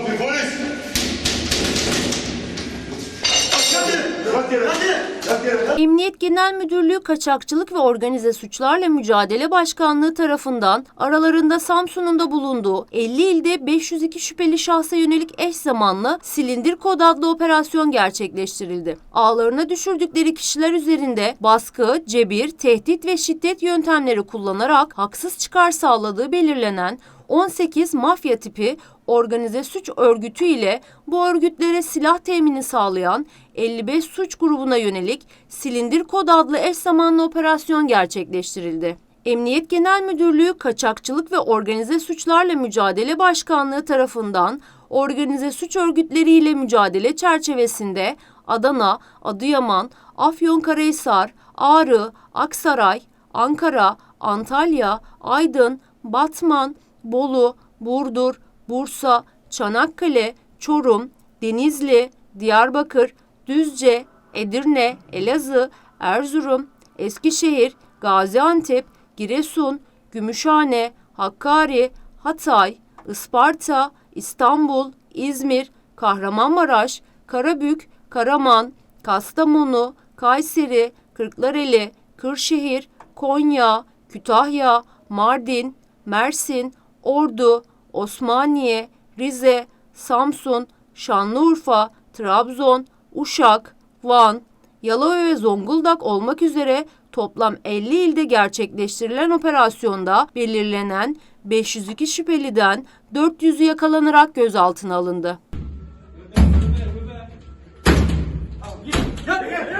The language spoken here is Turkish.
kapıyı polis. Yat yere. Yat yere. Emniyet Genel Müdürlüğü Kaçakçılık ve Organize Suçlarla Mücadele Başkanlığı tarafından aralarında Samsun'un da bulunduğu 50 ilde 502 şüpheli şahsa yönelik eş zamanlı Silindir Kod adlı operasyon gerçekleştirildi. Ağlarına düşürdükleri kişiler üzerinde baskı, cebir, tehdit ve şiddet yöntemleri kullanarak haksız çıkar sağladığı belirlenen 18 mafya tipi organize suç örgütü ile bu örgütlere silah temini sağlayan 55 suç grubuna yönelik Silindir Kod adlı eş zamanlı operasyon gerçekleştirildi. Emniyet Genel Müdürlüğü Kaçakçılık ve Organize Suçlarla Mücadele Başkanlığı tarafından organize suç örgütleriyle mücadele çerçevesinde Adana, Adıyaman, Afyonkarahisar, Ağrı, Aksaray, Ankara, Antalya, Aydın, Batman, Bolu, Burdur, Bursa, Çanakkale, Çorum, Denizli, Diyarbakır, Düzce, Edirne, Elazığ, Erzurum, Eskişehir, Gaziantep, Giresun, Gümüşhane, Hakkari, Hatay, Isparta, İstanbul, İzmir, Kahramanmaraş, Karabük, Karaman, Kastamonu, Kayseri, Kırklareli, Kırşehir, Konya, Kütahya, Mardin, Mersin, Ordu, Osmaniye, Rize, Samsun, Şanlıurfa, Trabzon, Uşak, Van, Yalova ve Zonguldak olmak üzere toplam 50 ilde gerçekleştirilen operasyonda belirlenen 502 şüpheliden 400'ü yakalanarak gözaltına alındı. Gel, gel, gel.